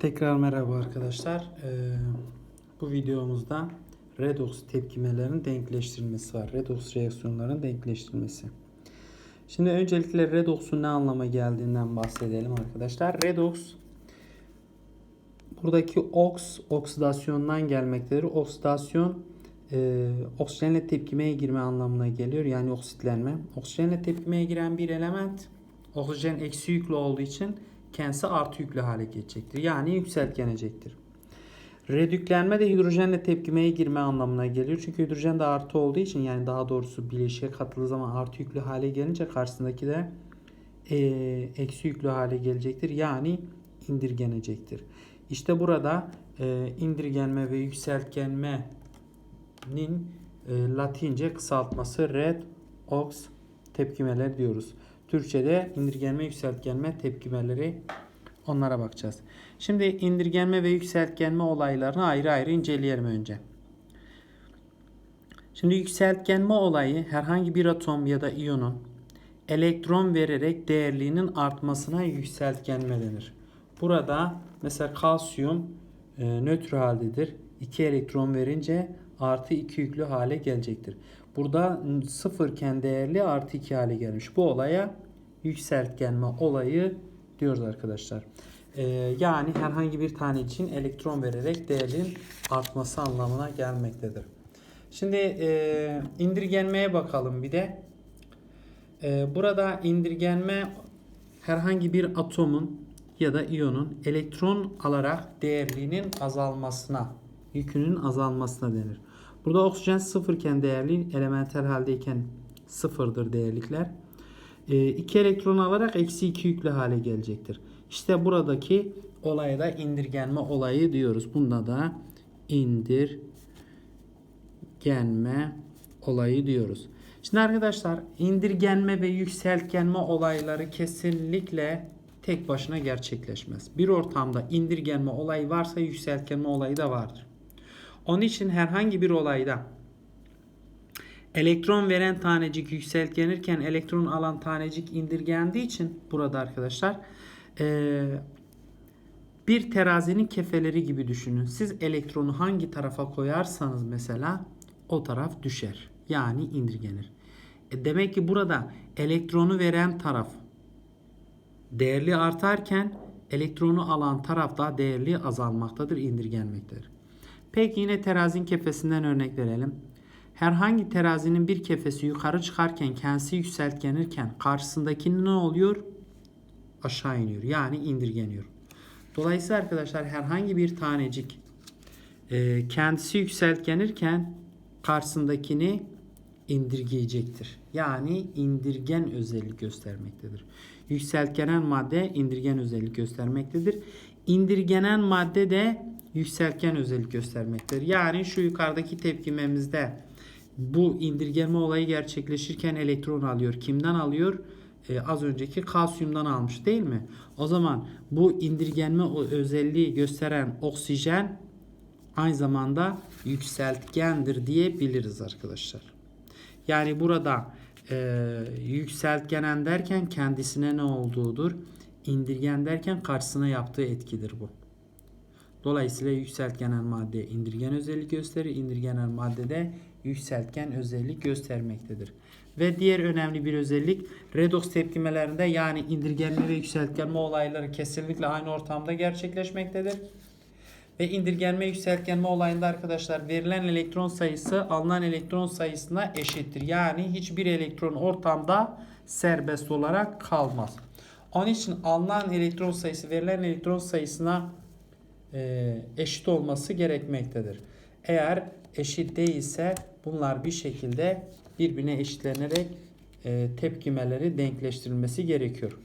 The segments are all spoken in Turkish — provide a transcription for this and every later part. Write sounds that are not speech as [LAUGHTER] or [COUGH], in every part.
Tekrar merhaba arkadaşlar. Ee, bu videomuzda redox tepkimelerinin denkleştirilmesi var. Redox reaksiyonlarının denkleştirilmesi. Şimdi öncelikle redox'un ne anlama geldiğinden bahsedelim arkadaşlar. Redox buradaki oks oksidasyondan gelmektedir. Oksidasyon e, oksijenle tepkimeye girme anlamına geliyor. Yani oksitlenme. Oksijenle tepkimeye giren bir element oksijen eksi yüklü olduğu için kendisi artı yüklü hale geçecektir. Yani yükseltgenecektir. Redüklenme de hidrojenle tepkimeye girme anlamına geliyor. Çünkü hidrojen de artı olduğu için yani daha doğrusu bileşiğe katıldığı zaman artı yüklü hale gelince karşısındaki de e, eksi yüklü hale gelecektir. Yani indirgenecektir. İşte burada e, indirgenme ve yükseltgenmenin e, Latince kısaltması red ox tepkimeler diyoruz. Türkçe'de indirgenme, yükseltgenme tepkimeleri onlara bakacağız. Şimdi indirgenme ve yükseltgenme olaylarını ayrı ayrı inceleyelim önce. Şimdi yükseltgenme olayı herhangi bir atom ya da iyonun elektron vererek değerliğinin artmasına yükseltgenme denir. Burada mesela kalsiyum e, nötr haldedir. 2 elektron verince artı 2 yüklü hale gelecektir. Burada sıfırken değerli artı 2 hale gelmiş. Bu olaya yükseltgenme olayı diyoruz arkadaşlar. Ee, yani herhangi bir tane için elektron vererek değerin artması anlamına gelmektedir. Şimdi e, indirgenmeye bakalım bir de. E, burada indirgenme herhangi bir atomun ya da iyonun elektron alarak değerliğinin azalmasına, yükünün azalmasına denir. Burada oksijen sıfırken değerli, elementel haldeyken sıfırdır değerlikler. 2 elektron alarak eksi 2 yüklü hale gelecektir. İşte buradaki olaya da indirgenme olayı diyoruz. Bunda da indirgenme olayı diyoruz. Şimdi arkadaşlar indirgenme ve yükseltgenme olayları kesinlikle tek başına gerçekleşmez. Bir ortamda indirgenme olayı varsa yükseltgenme olayı da vardır. Onun için herhangi bir olayda elektron veren tanecik yükseltgenirken elektron alan tanecik indirgendiği için burada arkadaşlar bir terazinin kefeleri gibi düşünün. Siz elektronu hangi tarafa koyarsanız mesela o taraf düşer. Yani indirgenir. E demek ki burada elektronu veren taraf değerli artarken elektronu alan taraf da değerli azalmaktadır, indirgenmektedir. Peki yine terazinin kefesinden örnek verelim. Herhangi terazinin bir kefesi yukarı çıkarken kendisi yükseltgenirken karşısındakinin ne oluyor? Aşağı iniyor. Yani indirgeniyor. Dolayısıyla arkadaşlar herhangi bir tanecik e, kendisi yükseltgenirken karşısındakini indirgeyecektir. Yani indirgen özellik göstermektedir. Yükseltgenen madde indirgen özellik göstermektedir. İndirgenen madde de yükseltgen özellik göstermektedir. Yani şu yukarıdaki tepkimemizde bu indirgenme olayı gerçekleşirken elektron alıyor. Kimden alıyor? Ee, az önceki kalsiyumdan almış değil mi? O zaman bu indirgenme özelliği gösteren oksijen aynı zamanda yükseltgendir diyebiliriz arkadaşlar. Yani burada e, yükseltgenen derken kendisine ne olduğudur? İndirgen derken karşısına yaptığı etkidir bu. Dolayısıyla yükseltgenen madde indirgen özellik gösterir. İndirgenen madde de yükseltgen özellik göstermektedir. Ve diğer önemli bir özellik redoks tepkimelerinde yani indirgenme ve yükseltgenme olayları kesinlikle aynı ortamda gerçekleşmektedir. Ve indirgenme yükseltgenme olayında arkadaşlar verilen elektron sayısı alınan elektron sayısına eşittir. Yani hiçbir elektron ortamda serbest olarak kalmaz. Onun için alınan elektron sayısı verilen elektron sayısına eşit olması gerekmektedir. Eğer eşit değilse bunlar bir şekilde birbirine eşitlenerek e, tepkimeleri denkleştirilmesi gerekiyor.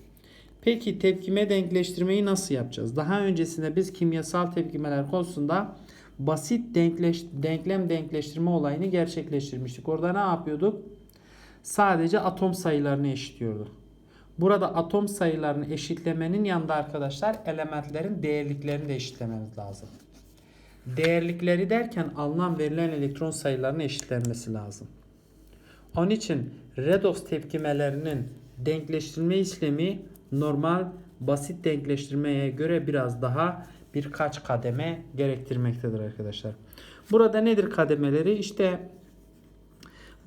Peki tepkime denkleştirmeyi nasıl yapacağız? Daha öncesinde biz kimyasal tepkimeler konusunda basit denkleş, denklem denkleştirme olayını gerçekleştirmiştik. Orada ne yapıyorduk? Sadece atom sayılarını eşitliyorduk. Burada atom sayılarını eşitlemenin yanında arkadaşlar elementlerin değerliklerini de eşitlememiz lazım. Değerlikleri derken alınan verilen elektron sayılarının eşitlenmesi lazım. Onun için redox tepkimelerinin denkleştirme işlemi normal basit denkleştirmeye göre biraz daha birkaç kademe gerektirmektedir arkadaşlar. Burada nedir kademeleri? İşte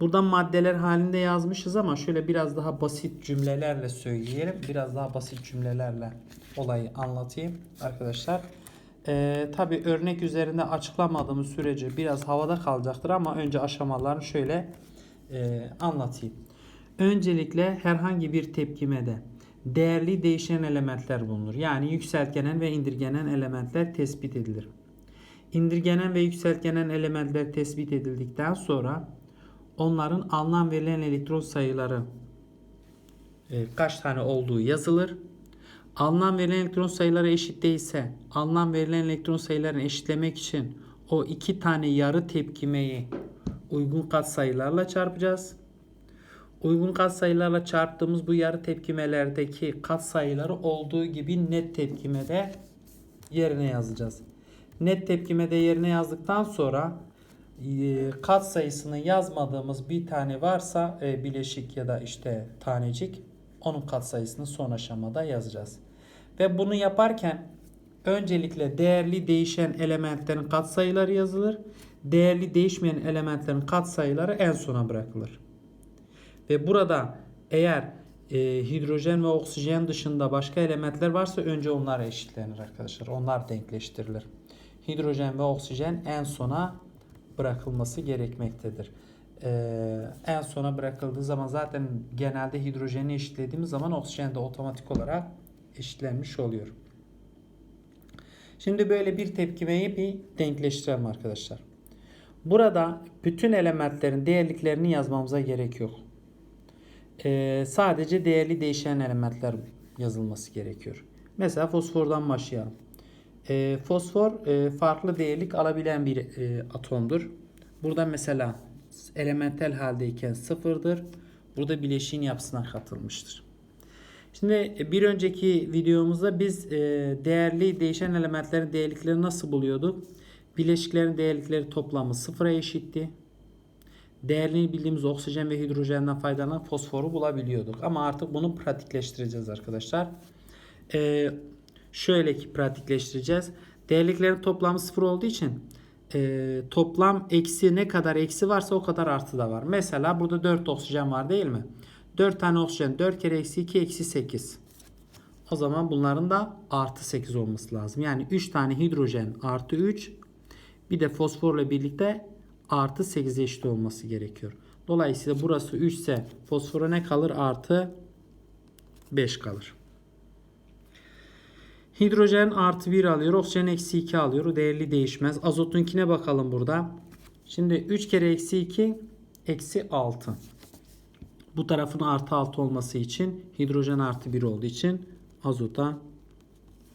buradan maddeler halinde yazmışız ama şöyle biraz daha basit cümlelerle söyleyelim. Biraz daha basit cümlelerle olayı anlatayım arkadaşlar. Ee, Tabi örnek üzerinde açıklamadığımız sürece biraz havada kalacaktır ama önce aşamalarını şöyle e, anlatayım. Öncelikle herhangi bir tepkimede değerli değişen elementler bulunur. Yani yükseltgenen ve indirgenen elementler tespit edilir. İndirgenen ve yükseltgenen elementler tespit edildikten sonra onların alınan verilen elektron sayıları e, kaç tane olduğu yazılır. Alınan verilen elektron sayıları eşit değilse alınan verilen elektron sayılarını eşitlemek için o iki tane yarı tepkimeyi uygun katsayılarla çarpacağız. Uygun katsayılarla çarptığımız bu yarı tepkimelerdeki katsayıları olduğu gibi net tepkimede yerine yazacağız. Net tepkimede yerine yazdıktan sonra kat sayısını yazmadığımız bir tane varsa e, bileşik ya da işte tanecik onun kat sayısını son aşamada yazacağız. Ve bunu yaparken öncelikle değerli değişen elementlerin katsayıları yazılır. Değerli değişmeyen elementlerin katsayıları en sona bırakılır. Ve burada eğer e, hidrojen ve oksijen dışında başka elementler varsa önce onlar eşitlenir arkadaşlar. Onlar denkleştirilir. Hidrojen ve oksijen en sona bırakılması gerekmektedir. Ee, en sona bırakıldığı zaman zaten genelde hidrojeni eşitlediğimiz zaman oksijen de otomatik olarak eşitlenmiş oluyor. Şimdi böyle bir tepkimeyi bir denkleştirelim arkadaşlar. Burada bütün elementlerin değerliklerini yazmamıza gerek yok. Ee, sadece değerli değişen elementler yazılması gerekiyor. Mesela fosfordan başlayalım. Ee, fosfor e, farklı değerlik alabilen bir e, atomdur. Burada mesela elementel haldeyken sıfırdır. Burada bileşiğin yapısına katılmıştır. Şimdi e, bir önceki videomuzda biz e, değerli değişen elementlerin değerliklerini nasıl buluyorduk? Bileşiklerin değerlikleri toplamı sıfıra eşitti. Değerli bildiğimiz oksijen ve hidrojenden faydalanan fosforu bulabiliyorduk. Ama artık bunu pratikleştireceğiz arkadaşlar. Ee, şöyle ki pratikleştireceğiz. Değerliklerin toplamı sıfır olduğu için e, toplam eksi ne kadar eksi varsa o kadar artı da var. Mesela burada 4 oksijen var değil mi? 4 tane oksijen 4 kere eksi 2 eksi 8. O zaman bunların da artı 8 olması lazım. Yani 3 tane hidrojen artı 3 bir de fosforla birlikte artı 8 eşit olması gerekiyor. Dolayısıyla burası 3 ise fosfora ne kalır? Artı 5 kalır. Hidrojen artı 1 alıyor. Oksijen eksi 2 alıyor. Değerli değişmez. Azotunkine bakalım burada. Şimdi 3 kere eksi 2 eksi 6. Bu tarafın artı 6 olması için hidrojen artı 1 olduğu için azota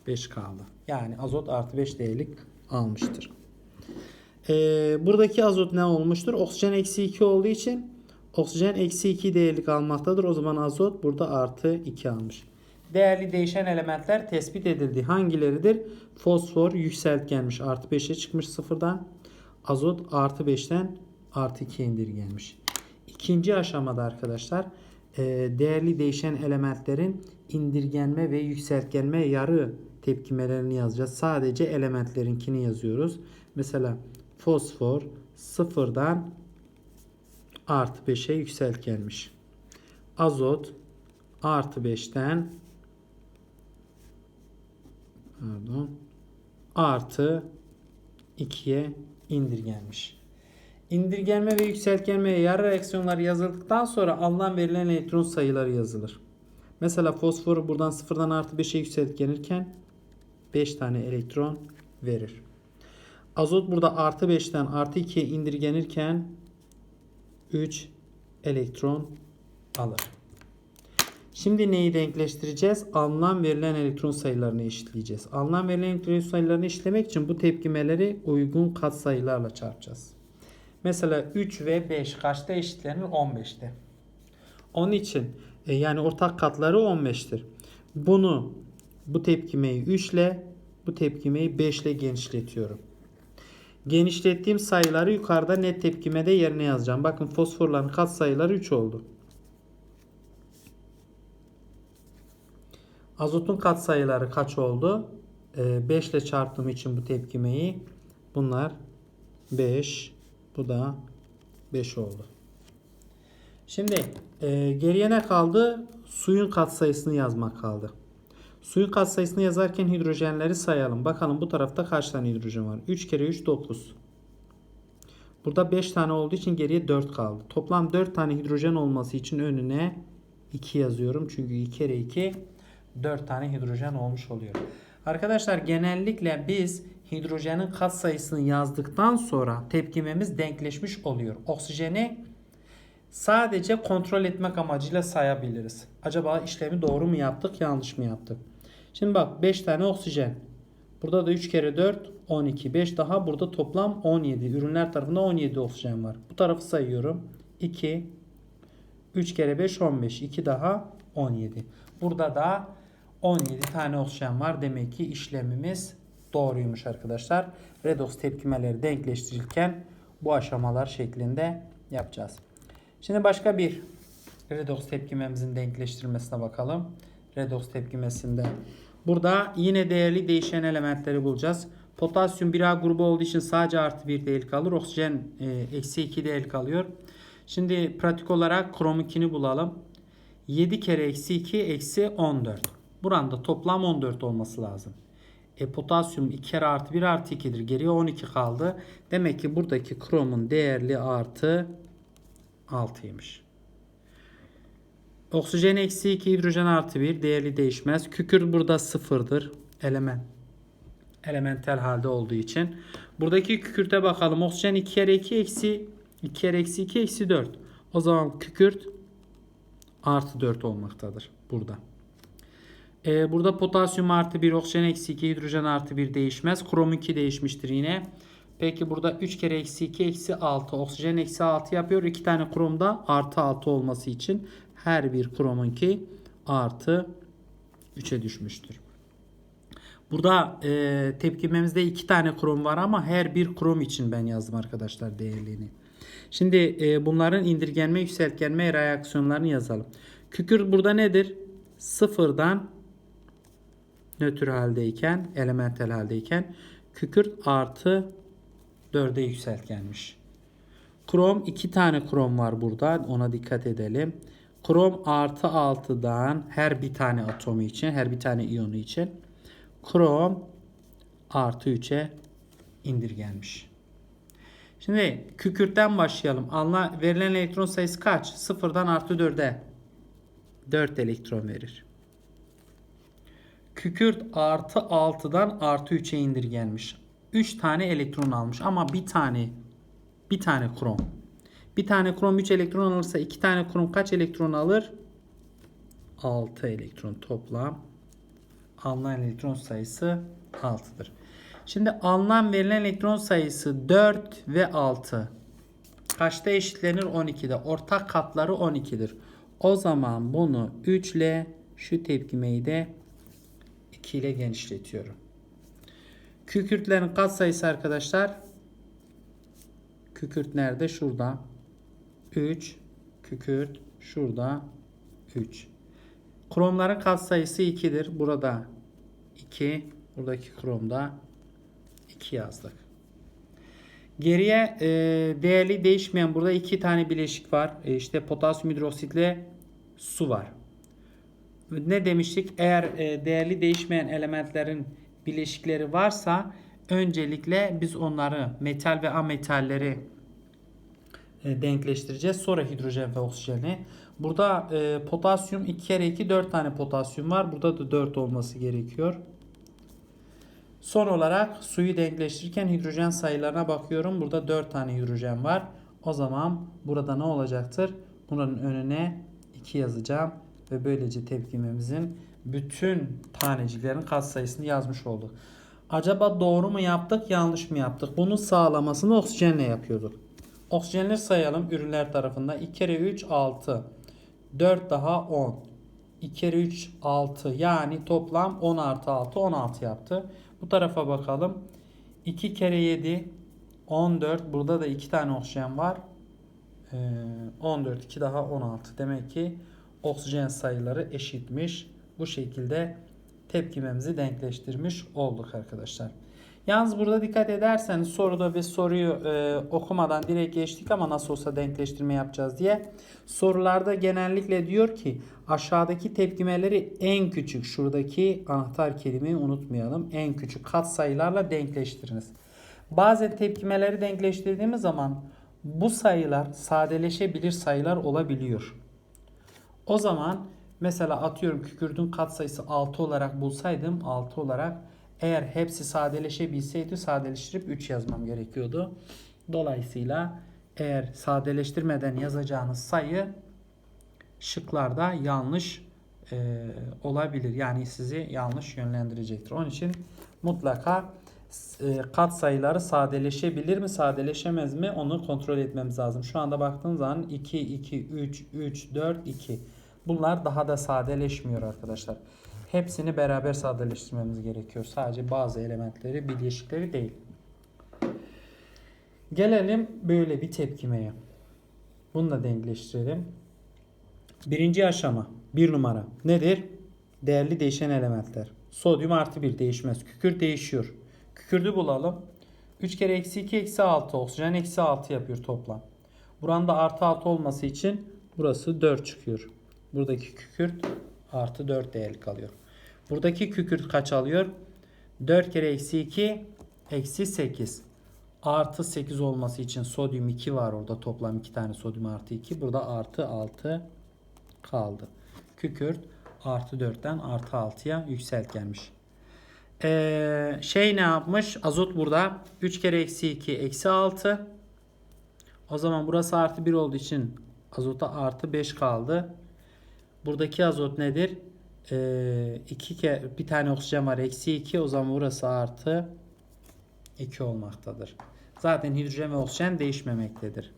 5 kaldı. Yani azot artı 5 değerlik almıştır. Ee, buradaki azot ne olmuştur? Oksijen eksi 2 olduğu için oksijen eksi 2 değerlik almaktadır. O zaman azot burada artı 2 almış. Değerli değişen elementler tespit edildi. Hangileridir? Fosfor yükseltgenmiş. Artı 5'e çıkmış sıfırdan. Azot artı 5'ten artı 2'ye indirgenmiş. İkinci aşamada arkadaşlar e, değerli değişen elementlerin indirgenme ve yükseltgenme yarı tepkimelerini yazacağız. Sadece elementlerinkini yazıyoruz. Mesela fosfor sıfırdan artı 5'e yükseltgenmiş. Azot artı 5'ten pardon artı 2'ye indirgenmiş. İndirgenme ve yükseltgenmeye yarı reaksiyonlar yazıldıktan sonra alınan verilen elektron sayıları yazılır. Mesela fosforu buradan sıfırdan artı 5'e yükseltgenirken 5 tane elektron verir. Azot burada artı 5'ten artı 2'ye indirgenirken 3 elektron alır. Şimdi neyi denkleştireceğiz? Alınan verilen elektron sayılarını eşitleyeceğiz. Alınan verilen elektron sayılarını eşitlemek için bu tepkimeleri uygun katsayılarla çarpacağız. Mesela 3 ve 5 kaçta eşitlenir? 15'te. Onun için e, yani ortak katları 15'tir. Bunu bu tepkimeyi 3 ile bu tepkimeyi 5 ile genişletiyorum. Genişlettiğim sayıları yukarıda net tepkimede yerine yazacağım. Bakın fosforların katsayıları 3 oldu. Azotun katsayıları kaç oldu? 5 ile çarptığım için bu tepkimeyi bunlar 5 bu da 5 oldu. Şimdi e, geriye ne kaldı? Suyun katsayısını yazmak kaldı. Suyun katsayısını yazarken hidrojenleri sayalım. Bakalım bu tarafta kaç tane hidrojen var? 3 kere 3 9. Burada 5 tane olduğu için geriye 4 kaldı. Toplam 4 tane hidrojen olması için önüne 2 yazıyorum. Çünkü 2 kere 2 4 tane hidrojen olmuş oluyor. Arkadaşlar genellikle biz hidrojenin katsayısını yazdıktan sonra tepkimemiz denkleşmiş oluyor. Oksijeni sadece kontrol etmek amacıyla sayabiliriz. Acaba işlemi doğru mu yaptık, yanlış mı yaptık? Şimdi bak 5 tane oksijen. Burada da 3 kere 4 12. 5 daha burada toplam 17. Ürünler tarafında 17 oksijen var. Bu tarafı sayıyorum. 2 3 kere 5 15. 2 daha 17. Burada da 17 tane oksijen var. Demek ki işlemimiz doğruymuş arkadaşlar. Redox tepkimeleri denkleştirirken bu aşamalar şeklinde yapacağız. Şimdi başka bir redox tepkimemizin denkleştirilmesine bakalım. Redox tepkimesinde burada yine değerli değişen elementleri bulacağız. Potasyum 1A grubu olduğu için sadece artı 1 değer kalır. Oksijen e, eksi 2 değer kalıyor. Şimdi pratik olarak krom 2'ni bulalım. 7 kere eksi 2 eksi 14. Buranda toplam 14 olması lazım. E, potasyum 2 kere artı 1 artı 2'dir. Geriye 12 kaldı. Demek ki buradaki kromun değerli artı 6'ymış. Oksijen eksi 2 hidrojen artı 1 değerli değişmez. Kükürt burada sıfırdır. Element. Elementel halde olduğu için. Buradaki kükürte bakalım. Oksijen 2 kere 2 eksi 2 kere eksi 2 eksi 4. O zaman kükürt artı 4 olmaktadır. Burada. Ee, burada potasyum artı 1, oksijen eksi 2, hidrojen artı 1 değişmez. Krom 2 değişmiştir yine. Peki burada 3 kere eksi 2 eksi 6. Oksijen eksi 6 yapıyor. 2 tane kromda artı 6 olması için her bir kromunki artı 3'e düşmüştür. Burada e, tepkimemizde 2 tane krom var ama her bir krom için ben yazdım arkadaşlar değerliğini. Şimdi e, bunların indirgenme yükseltgenme reaksiyonlarını yazalım. Kükürt burada nedir? Sıfırdan nötr haldeyken, elementel haldeyken kükürt artı 4'e yükseltgenmiş. Krom 2 tane krom var burada. Ona dikkat edelim. Krom artı 6'dan her bir tane atomu için, her bir tane iyonu için krom artı 3'e indirgenmiş. Şimdi kükürtten başlayalım. Alınan verilen elektron sayısı kaç? Sıfırdan artı 4'e 4 elektron verir. Kükürt artı 6'dan artı 3'e indirgenmiş. 3 tane elektron almış ama bir tane bir tane krom. Bir tane krom 3 elektron alırsa 2 tane krom kaç elektron alır? 6 elektron toplam. Alınan elektron sayısı 6'dır. Şimdi alınan verilen elektron sayısı 4 ve 6. Kaçta eşitlenir? 12'de. Ortak katları 12'dir. O zaman bunu 3 ile şu tepkimeyi de 2 ile genişletiyorum. Kükürtlerin katsayısı arkadaşlar kükürt nerede? Şurada. 3 kükürt şurada 3. Kromların katsayısı 2'dir. Burada 2. Buradaki kromda 2 yazdık. Geriye e, değerli değişmeyen burada iki tane bileşik var. E, işte potasyum hidroksitle su var. Ne demiştik? Eğer e, değerli değişmeyen elementlerin bileşikleri varsa öncelikle biz onları metal ve ametalleri e, denkleştireceğiz. Sonra hidrojen ve oksijeni. Burada e, potasyum 2 kere 2 4 tane potasyum var. Burada da 4 olması gerekiyor. Son olarak suyu denkleştirirken hidrojen sayılarına bakıyorum. Burada 4 tane hidrojen var. O zaman burada ne olacaktır? Bunun önüne 2 yazacağım. Ve böylece tepkimemizin bütün taneciklerin katsayısını yazmış olduk. Acaba doğru mu yaptık, yanlış mı yaptık? Bunu sağlamasını oksijenle yapıyorduk. Oksijenleri sayalım ürünler tarafında. 2 kere 3 6. 4 daha 10. 2 kere 3 6 yani toplam 10 artı 6 16 yaptı. Bu tarafa bakalım. 2 kere 7 14. Burada da 2 tane oksijen var. Ee, 14 2 daha 16. Demek ki oksijen sayıları eşitmiş. Bu şekilde tepkimemizi denkleştirmiş olduk arkadaşlar. Yalnız burada dikkat ederseniz soruda ve soruyu e, okumadan direkt geçtik ama nasıl olsa denkleştirme yapacağız diye. Sorularda genellikle diyor ki aşağıdaki tepkimeleri en küçük şuradaki anahtar kelimeyi unutmayalım. En küçük katsayılarla denkleştiriniz. Bazen tepkimeleri denkleştirdiğimiz zaman bu sayılar sadeleşebilir sayılar olabiliyor. O zaman mesela atıyorum kükürdün katsayısı 6 olarak bulsaydım 6 olarak eğer hepsi sadeleşebilseydi sadeleştirip 3 yazmam gerekiyordu. Dolayısıyla eğer sadeleştirmeden yazacağınız sayı şıklarda yanlış e, olabilir. Yani sizi yanlış yönlendirecektir. Onun için mutlaka kat sayıları sadeleşebilir mi sadeleşemez mi onu kontrol etmemiz lazım. Şu anda baktığınız zaman 2, 2, 3, 3, 4, 2. Bunlar daha da sadeleşmiyor arkadaşlar. Hepsini beraber sadeleştirmemiz gerekiyor. Sadece bazı elementleri, bileşikleri değil. Gelelim böyle bir tepkimeye. Bunu da denkleştirelim. Birinci aşama. Bir numara. Nedir? Değerli değişen elementler. Sodyum artı 1 değişmez. Kükürt değişiyor. Kükürdü bulalım. 3 kere eksi 2 eksi 6. Oksijen eksi 6 yapıyor toplam. Buranda artı 6 olması için burası 4 çıkıyor. Buradaki kükürt artı 4 değerli kalıyor. Buradaki kükürt kaç alıyor? 4 kere eksi 2 eksi 8. Artı 8 olması için sodyum 2 var orada. Toplam 2 tane sodyum artı 2. Burada artı 6 kaldı. Kükürt artı 4'ten artı 6'ya yükselt gelmiş. Ee, şey ne yapmış? Azot burada 3 kere eksi 2 eksi 6. O zaman burası artı 1 olduğu için azota artı 5 kaldı. Buradaki azot nedir? Ee, iki kere, bir tane oksijen var eksi 2 o zaman burası artı 2 olmaktadır. Zaten hidrojen ve oksijen değişmemektedir.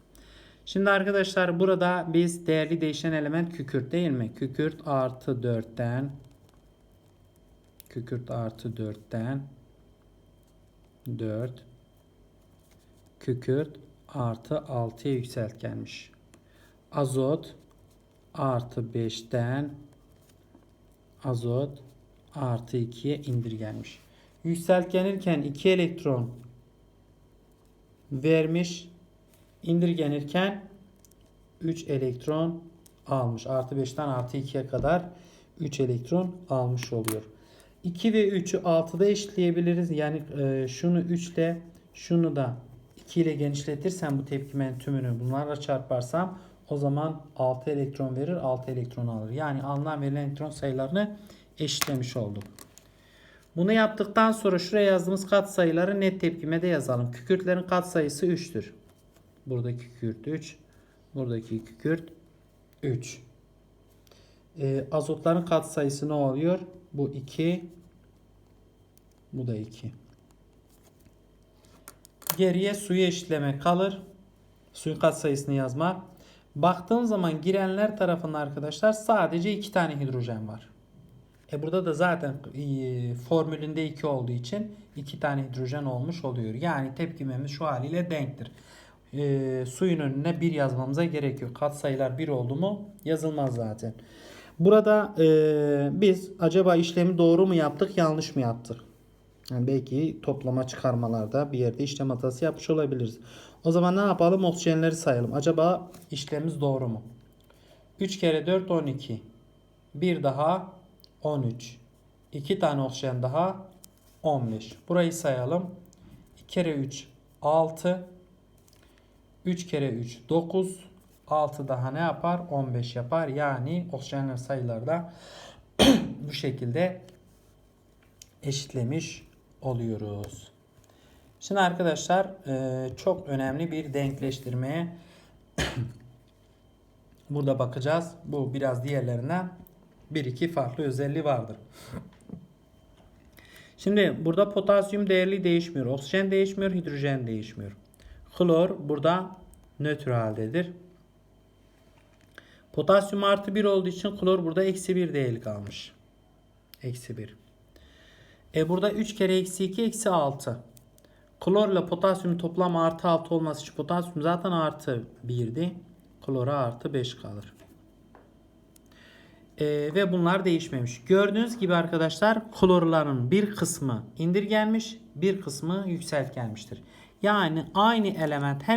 Şimdi arkadaşlar burada biz değerli değişen element kükürt değil mi? Kükürt artı 4'ten kükürt artı 4'ten 4 kükürt artı 6'ya yükselt gelmiş. Azot artı 5'ten azot artı 2'ye indirgenmiş. Yükseltgenirken 2 elektron vermiş. İndirgenirken 3 elektron almış. Artı 5'ten artı 2'ye kadar 3 elektron almış oluyor. 2 ve 3'ü 6'da eşitleyebiliriz. Yani e, şunu 3 ile şunu da 2 ile genişletirsem bu tepkimenin tümünü bunlarla çarparsam o zaman 6 elektron verir 6 elektron alır. Yani alınan verilen elektron sayılarını eşitlemiş olduk. Bunu yaptıktan sonra şuraya yazdığımız katsayıları net tepkimede yazalım. Kükürtlerin katsayısı 3'tür. Buradaki kükürt 3. Buradaki kükürt 3. E, azotların katsayısı ne oluyor? Bu 2. Bu da 2. Geriye suyu eşitlemek kalır. Suyun katsayısını yazmak. Baktığım zaman girenler tarafından arkadaşlar sadece 2 tane hidrojen var. E burada da zaten e, formülünde 2 olduğu için 2 tane hidrojen olmuş oluyor. Yani tepkimemiz şu haliyle denktir. E, suyun önüne 1 yazmamıza gerek yok. Katsayılar 1 oldu mu yazılmaz zaten. Burada e, biz acaba işlemi doğru mu yaptık yanlış mı yaptık? Yani belki toplama çıkarmalarda bir yerde işlem hatası yapmış olabiliriz. O zaman ne yapalım? Oksijenleri sayalım. Acaba işlemimiz doğru mu? 3 kere 4 12. Bir daha 13. 2 tane oksijen daha 15. Burayı sayalım. 2 kere 3 6. 3 kere 3 9. 6 daha ne yapar? 15 yapar. Yani oksijenler sayıları da [CLEARS THROAT] bu şekilde eşitlemiş oluyoruz. Şimdi arkadaşlar e, çok önemli bir denkleştirmeye [CLEARS THROAT] burada bakacağız. Bu biraz diğerlerinden bir iki farklı özelliği vardır. [CLEARS THROAT] Şimdi burada potasyum değerli değişmiyor. Oksijen değişmiyor, hidrojen değişmiyor. Klor burada nötr haldedir. Potasyum artı 1 olduğu için klor burada eksi 1 değerli kalmış. Eksi 1. E burada 3 kere eksi 2 eksi 6. Klor ile potasyum toplam artı 6 olması için potasyum zaten artı 1'di. Klora artı 5 kalır. Ee, ve bunlar değişmemiş. Gördüğünüz gibi arkadaşlar klorların bir kısmı indirgenmiş, bir kısmı yükseltgenmiştir. Yani aynı element hem